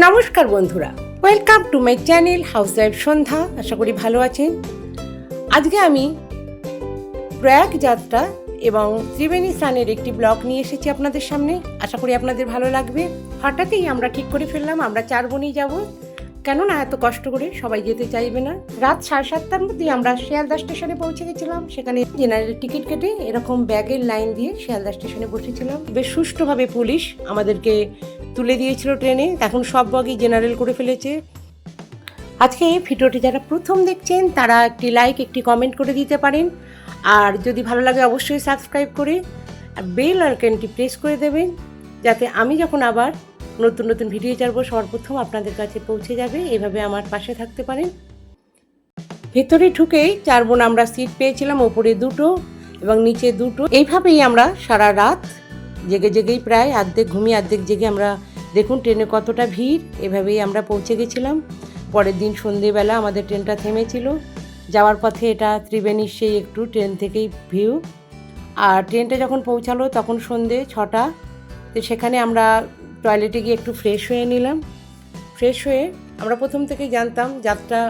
নমস্কার বন্ধুরা welcome to my channel house wife Sandhya আশা করি ভালো আছেন। আজকে আমি প্রয়াগ যাত্রা এবং ত্রিবেণী স্নানের একটি ব্লগ নিয়ে এসেছি আপনাদের সামনে। আশা করি আপনাদের ভালো লাগবে। হঠাৎই আমরা ঠিক করে ফেললাম, আমরা চার বোনই যাব। কেননা এত কষ্ট করে সবাই যেতে চাইবে না। রাত সাড়ে সাতটার মধ্যে আমরা শিয়ালদা স্টেশনে পৌঁছে গেছিলাম। সেখানে জেনারেল টিকিট কেটে এরকম ব্যাগের লাইন দিয়ে শিয়ালদা স্টেশনে বসেছিলাম। বেশ সুষ্ঠুভাবে পুলিশ আমাদেরকে তুলে দিয়েছিল ট্রেনে। এখন সব বগি জেনারেল করে ফেলেছে। আজকে এই ভিডিওটি যারা প্রথম দেখছেন, তারা একটি লাইক একটি কমেন্ট করে দিতে পারেন। আর যদি ভালো লাগে, অবশ্যই সাবস্ক্রাইব করে বেল আইকনটি প্রেস করে দেবেন। যাতে আমি যখন আবার নতুন নতুন ভিডিও ছাড়বো সর্বপ্রথম আপনাদের কাছে পৌঁছে যাবে। এভাবে আমার পাশে থাকতে পারেন। ভেতরে ঢুকেই চার বোন আমরা সিট পেয়েছিলাম, ওপরে দুটো এবং নিচে দুটো। এইভাবেই আমরা সারা রাত জেগে জেগেই প্রায় অর্ধেক ঘুমিয়ে অর্ধেক জেগে আমরা দেখুন ট্রেনে কতটা ভিড়, এভাবেই আমরা পৌঁছে গেছিলাম। পরের দিন সন্ধেবেলা আমাদের ট্রেনটা থেমেছিল। যাওয়ার পথে এটা ত্রিবেণীর সেই একটু ট্রেন থেকেই ভিউ। আর ট্রেনটা যখন পৌঁছালো তখন সন্ধে ছটা। তো সেখানে আমরা টয়লেটে গিয়ে একটু ফ্রেশ হয়ে নিলাম। ফ্রেশ হয়ে আমরা প্রথম থেকেই জানতাম যাত্রা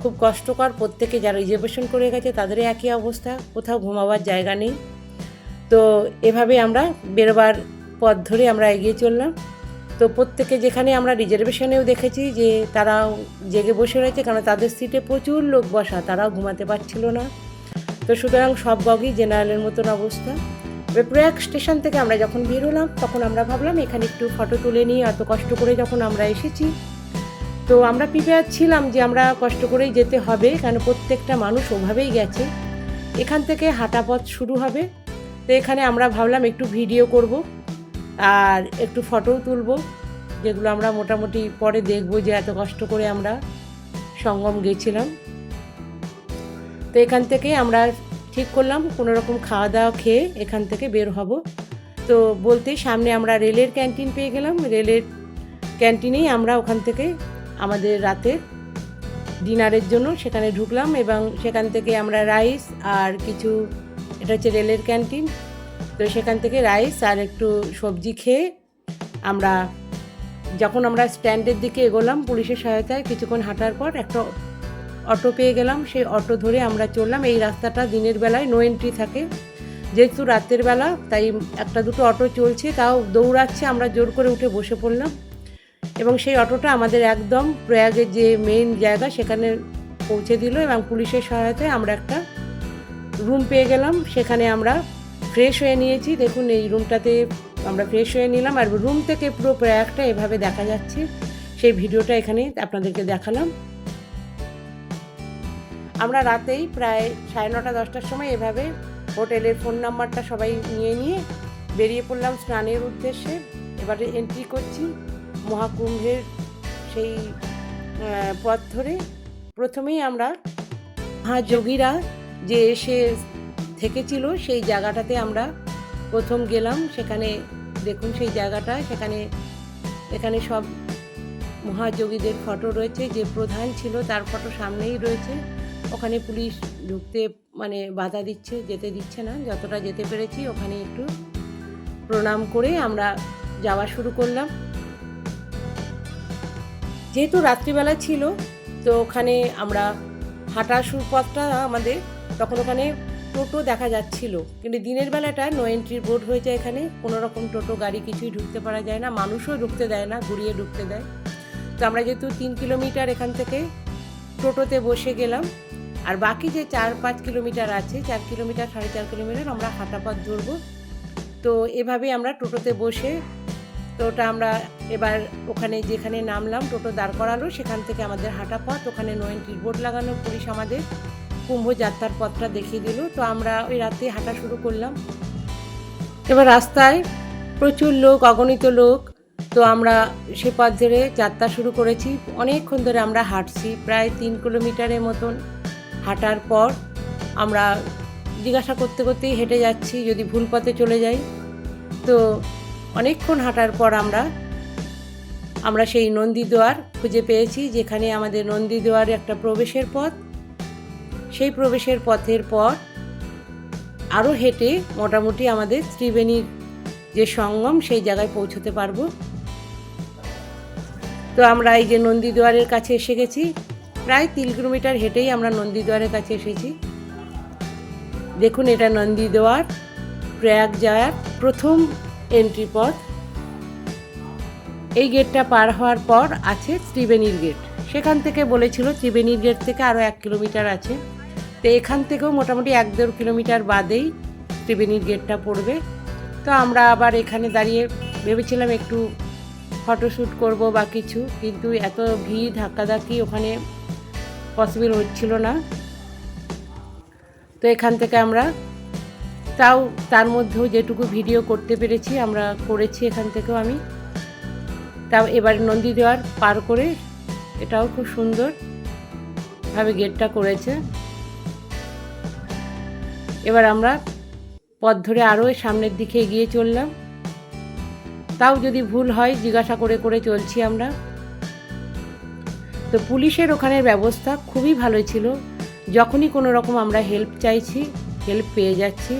খুব কষ্টকর, প্রত্যেকে যারা রিজার্ভেশন করে গেছে তাদেরই একই অবস্থা, কোথাও ঘুমাবার জায়গা নেই। তো এভাবে আমরা বেরোবার পথ ধরে আমরা এগিয়ে চললাম। তো প্রত্যেকে যেখানে আমরা রিজার্ভেশনেও দেখেছি যে তারাও জেগে বসে রয়েছে কারণ তাদের সিটে প্রচুর লোক বসা, তারাও ঘুমাতে পারছিল না। তো সুতরাং সব বগই জেনারেলের মতন অবস্থা। এবার প্রয়াগ স্টেশন থেকে আমরা যখন বের হলাম, তখন আমরা ভাবলাম এখানে একটু ফটো তুলে নিয়ে এত কষ্ট করে যখন আমরা এসেছি। তো আমরা প্রিপেয়ার ছিলাম যে আমরা কষ্ট করেই যেতে হবে, কেন প্রত্যেকটা মানুষ ওভাবেই গেছে। এখান থেকে হাঁটা পথ শুরু হবে। তো এখানে আমরা ভাবলাম একটু ভিডিও করব আর একটু ফটোও তুলব, যেগুলো আমরা মোটামুটি পরে দেখব যে এত কষ্ট করে আমরা সঙ্গম গেছিলাম। তো এখান থেকে আমরা ঠিক করলাম, কোনো রকম খাওয়া দাওয়া খেয়ে এখান থেকে বের হব। তো বলতে সামনে আমরা রেলের ক্যান্টিন পেয়ে গেলাম। রেলের ক্যান্টিনেই আমরা ওখান থেকে আমাদের রাতের ডিনারের জন্য সেখানে ঢুকলাম এবং সেখান থেকে আমরা রাইস আর কিছু, এটা হচ্ছে রেলের ক্যান্টিন। তো সেখান থেকে রাইস আর একটু সবজি খেয়ে আমরা, যখন আমরা স্ট্যান্ডের দিকে এগোলাম পুলিশের সহায়তায়, কিছুক্ষণ হাঁটার পর একটা অটো পেয়ে গেলাম, সেই অটো ধরে আমরা চললাম। এই রাস্তাটা দিনের বেলায় নো এন্ট্রি থাকে। যেহেতু রাতের বেলা, তাই একটা দুটো অটো চলছে, তাও দৌড়াচ্ছে, আমরা জোর করে উঠে বসে পড়লাম। এবং সেই অটোটা আমাদের একদম প্রয়াগের যে মেইন জায়গা, সেখানে পৌঁছে দিল এবং পুলিশের সহায়তায় আমরা একটা রুম পেয়ে গেলাম। সেখানে আমরা ফ্রেশ হয়ে নিয়েছি। দেখুন, এই রুমটাতে আমরা ফ্রেশ হয়ে নিলাম। আর রুম থেকে পুরো প্রয়াগটা এভাবে দেখা যাচ্ছে। সেই ভিডিওটা এখানে আপনাদেরকে দেখালাম। আমরা রাতেই প্রায় সাড়ে নটা, দশটার সময় এভাবে হোটেলের ফোন নাম্বারটা সবাই নিয়ে নিয়ে বেরিয়ে পড়লাম স্নানের উদ্দেশ্যে। এবারে এন্ট্রি করছি মহাকুম্ভের সেই পথ ধরে। প্রথমেই আমরা মহাযোগীরা যে এসে থেকেছিল সেই জায়গাটাতে আমরা প্রথম গেলাম। সেখানে দেখুন সেই জায়গাটা, সেখানে, এখানে সব মহাযোগীদের ফটো রয়েছে। যে প্রধান ছিল তার ফটো সামনেই রয়েছে। ওখানে পুলিশ ঢুকতে মানে বাধা দিচ্ছে, যেতে দিচ্ছে না। যতটা যেতে পেরেছি ওখানে একটু প্রণাম করে আমরা যাওয়া শুরু করলাম। যেহেতু রাত্রিবেলা ছিল, তো ওখানে আমরা হাঁটা পথটা আমাদের, তখন ওখানে টোটো দেখা যাচ্ছিল। কিন্তু দিনের বেলাটা নো এন্ট্রির বোর্ড হয়েছে এখানে, কোনো রকম টোটো, গাড়ি কিছুই ঢুকতে পারা যায় না, মানুষও ঢুকতে দেয় না, ঘুরিয়ে ঢুকতে দেয়। তো আমরা যেহেতু তিন কিলোমিটার এখান থেকে টোটোতে বসে গেলাম আর বাকি যে চার পাঁচ কিলোমিটার আছে, চার কিলোমিটার, সাড়ে চার কিলোমিটার আমরা হাঁটা পথ ধরবো। তো এভাবে আমরা টোটোতে বসে তো ওটা আমরা এবার ওখানে যেখানে নামলাম, টোটো দাঁড় করালো। সেখান থেকে আমাদের হাঁটা পথ ওখানে নো এন্ট্রির বোর্ড লাগানো পুলিশ আমাদের কুম্ভ যাত্রার পথটা দেখিয়ে দিল। তো আমরা ওই রাতে হাঁটা শুরু করলাম। এবার রাস্তায় প্রচুর লোক, অগণিত লোক। তো আমরা সে পথ ধরে যাত্রা শুরু করেছি। অনেকক্ষণ ধরে আমরা হাঁটছি, প্রায় তিন কিলোমিটারের মতন। হাঁটার পর আমরা জিজ্ঞাসা করতে করতেই হেঁটে যাচ্ছি, যদি ভুল পথে চলে যাই। তো অনেকক্ষণ হাঁটার পর আমরা আমরা সেই নন্দীদুয়ার খুঁজে পেয়েছি, যেখানে আমাদের নন্দীদুয়ার একটা প্রবেশের পথ। সেই প্রবেশের পথের পর আরও হেঁটে মোটামুটি আমাদের ত্রিবেণীর যে সঙ্গম, সেই জায়গায় পৌঁছতে পারব। তো আমরা এই যে নন্দীদুয়ারের কাছে এসে গেছি প্রায় তিন কিলোমিটার হেঁটেই আমরা নন্দীদুয়ারের কাছে এসেছি। দেখুন এটা নন্দীদুয়ার প্রয়াগ যাওয়ার প্রথম এন্ট্রি পথ। এই গেটটা পার হওয়ার পর আছে ত্রিবেণীর গেট সেখান থেকে বলেছিল ত্রিবেণীর গেট থেকে আরও এক কিলোমিটার আছে। তো এখান থেকেও মোটামুটি এক দেড় কিলোমিটার বাদেই ত্রিবেণীর গেটটা পড়বে। তো আমরা আবার এখানে দাঁড়িয়ে ভেবেছিলাম একটু ফটোশ্যুট করব বা কিছু, কিন্তু এত ভিড়, ধাক্কাধাক্কি ওখানে পসিবল হচ্ছিল না। তো এখান থেকে আমরা তাও তার মধ্যেও যেটুকু ভিডিও করতে পেরেছি, আমরা করেছি এখান থেকেও আমি। তাও এবার নন্দী দেওয়ার পার করে, এটাও খুব সুন্দর ভাবে গেটটা করেছে। এবার আমরা পথ ধরে আরও সামনের দিকে এগিয়ে চললাম। তাও যদি ভুল হয়, জিজ্ঞাসা করে করে চলছি আমরা। তো পুলিশের ওখানের ব্যবস্থা খুবই ভালো ছিল। যখনই কোনো রকম আমরা হেল্প চাইছি হেল্প পেয়ে যাচ্ছি।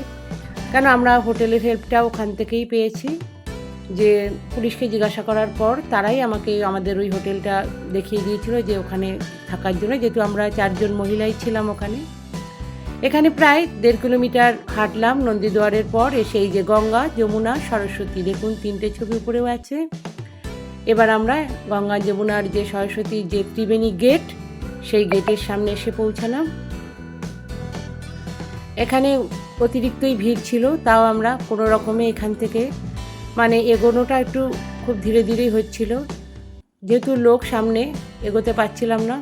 কেন আমরা হোটেলের হেল্পটা ওখান থেকেই পেয়েছি। যে পুলিশকে জিজ্ঞাসা করার পর তারাই আমাকে, আমাদের ওই হোটেলটা দেখিয়ে দিয়েছিল যে ওখানে থাকার জন্য, যেহেতু আমরা চারজন মহিলাই ছিলাম ওখানে। এখানে প্রায় দেড় কিলোমিটার হাঁটলাম নন্দীদুয়ারের পর এসে এই যে গঙ্গা, যমুনা, সরস্বতী, দেখুন তিনটে ছবি উপরেও আছে। এবার আমরা গঙ্গা যমুনার যে সরস্বতী যে ত্রিবেণী গেট, সেই গেটের সামনে এসে পৌঁছালাম। এখানে অতিরিক্তই ভিড় ছিল, তাও আমরা কোনো রকমে এখান থেকে মানে এগোনোটা একটু খুব ধীরে ধীরেই হচ্ছিল। যেহেতু লোক সামনে এগোতে পারছিলাম না,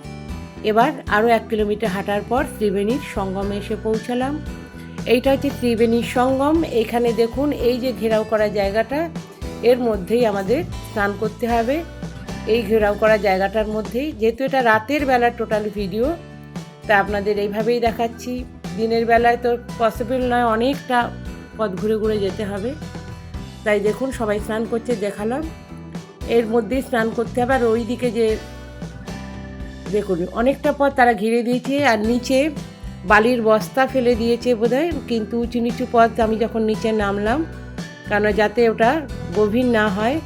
এবার আরও এক কিলোমিটার হাঁটার পর ত্রিবেণীর সঙ্গমে এসে পৌঁছালাম। এইটা হচ্ছে ত্রিবেণীর সঙ্গম। এখানে দেখুন, এই যে ঘেরাও করা জায়গাটা এর মধ্যেই আমাদের স্নান করতে হবে। এই ঘেরাও করা জায়গাটার মধ্যেই। যেহেতু এটা রাতের বেলার টোটাল ভিডিও তা আপনাদের এইভাবেই দেখাচ্ছি। দিনের বেলায় তো পসিবল নয়, অনেকটা পথ ঘুরে ঘুরে যেতে হবে। তাই দেখুন, সবাই স্নান করছে, দেখালাম। এর মধ্যেই স্নান করতে হবে, আর ওই দিকে যে দেখুন, অনেকটা পথ তারা ঘিরে দিয়েছে, আর নিচে বালির বস্তা ফেলে দিয়েছে বোধহয়। কিন্তু উঁচু নিচু পথ আমি যখন নিচে নামলাম কেন যাতে ওটা গভীর না হয়,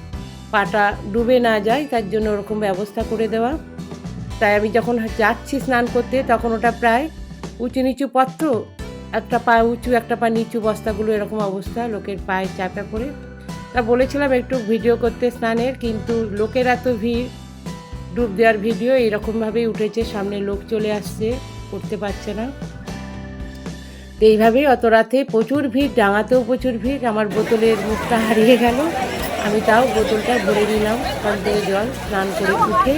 পাটা ডুবে না যায়, তার জন্য ওরকম ব্যবস্থা করে দেওয়া। তাই আমি যখন যাচ্ছি স্নান করতে, তখন ওটা প্রায় উঁচু নিচু তো একটা পা উঁচু, একটা পা নিচু বস্তাগুলো এরকম অবস্থা, লোকের পায়ে চাপা পড়ে। তা বলেছিলাম একটু ভিডিও করতে স্নানের, কিন্তু লোকের এত ভিড়, ডুব দেওয়ার ভিডিও এরকমভাবেই উঠেছে, সামনে লোক চলে আসছে, করতে পারছে না। তো এইভাবেই অত রাতে প্রচুর ভিড়, ডাঙাতেও প্রচুর ভিড়। আমার বোতলের মুখটা হারিয়ে গেল। আমি তাও বোতলটা ভরে নিলাম থেকে জল, স্নান করে উঠে।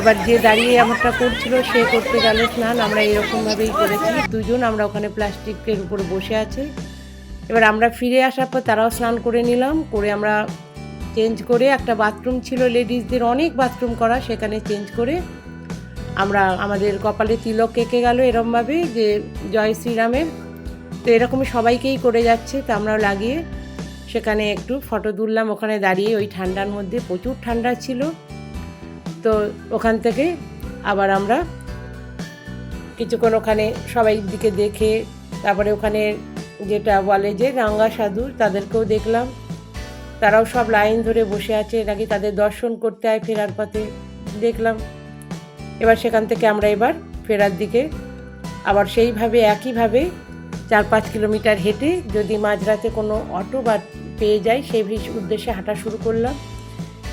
এবার যে দাঁড়িয়ে আমারটা করছিল, সে করতে গেল স্নান। আমরা এরকমভাবেই করেছি। দুজন আমরা ওখানে প্লাস্টিকের উপর বসে আছে। এবার আমরা ফিরে আসার পর তারাও স্নান করে নিলাম। করে আমরা চেঞ্জ করে একটা বাথরুম ছিল। লেডিসদের অনেক বাথরুম করা, সেখানে চেঞ্জ করে আমরা আমাদের কপালে তিলক কেকে গেল এরমভাবে যে জয় শ্রীরামের। তো এরকমই সবাইকেই করে যাচ্ছে, তো আমরাও লাগিয়ে সেখানে একটু ফটো তুললাম। ওখানে দাঁড়িয়ে ওই ঠান্ডার মধ্যে প্রচুর ঠান্ডা ছিল। তো ওখান থেকে আবার আমরা কিছুক্ষণ ওখানে সবাই দিকে দেখে, তারপরে ওখানে যেটা বলে যে রাঙ্গা সাধু তাদেরকেও দেখলাম। তারাও সব লাইন ধরে বসে আছে, নাকি তাদের দর্শন করতে হয় ফেরার পথে, দেখলাম। এবার সেখান থেকে আমরা এবার ফেরার দিকে আবার সেইভাবে, একইভাবে চার পাঁচ কিলোমিটার হেঁটে যদি মাঝরাতে কোনো অটো বা পেয়ে যাই, সেই উদ্দেশ্যে হাঁটা শুরু করলাম।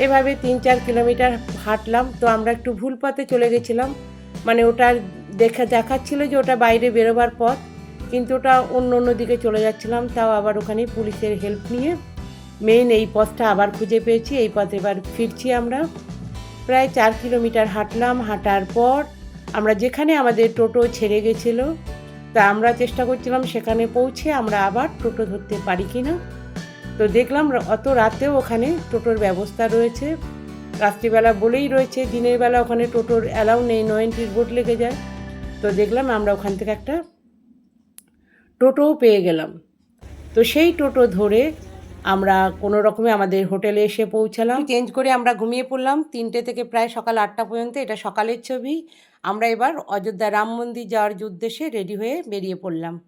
এভাবে তিন চার কিলোমিটার হাঁটলাম। তো আমরা একটু ভুল পথে চলে গেছিলাম। মানে ওটার দেখা, দেখাচ্ছিল যে ওটা বাইরে বেরোবার পথ, কিন্তু ওটা অন্য অন্য দিকে চলে যাচ্ছিলাম। তাও আবার ওখানে পুলিশের হেল্প নিয়ে মেইন এই পথটা আবার খুঁজে পেয়েছি। এই পথে এবার ফিরছি আমরা। প্রায় চার কিলোমিটার হাঁটলাম, হাঁটার পর আমরা যেখানে আমাদের টোটো ছেড়ে গেছিল, তা আমরা চেষ্টা করছিলাম সেখানে পৌঁছে আমরা আবার টোটো ধরতে পারি কি না তো দেখলাম অত রাতেও ওখানে টোটোর ব্যবস্থা রয়েছে। রাত্রিবেলা বলেই রয়েছে, দিনের বেলা ওখানে টোটোর অ্যালাউ নেই নো এন্ট্রির বোর্ড লেগে যায়। তো দেখলাম আমরা ওখান থেকে একটা টোটোও পেয়ে গেলাম। তো সেই টোটো ধরে আমরা কোনো রকমে আমাদের হোটেলে এসে পৌঁছালাম। চেঞ্জ করে আমরা ঘুমিয়ে পড়লাম। তিনটে থেকে প্রায় সকাল আটটা পর্যন্ত এটা সকালের ছবি। আমরা এবার অযোধ্যা রাম মন্দির যাওয়ার উদ্দেশ্যে রেডি হয়ে বেরিয়ে পড়লাম।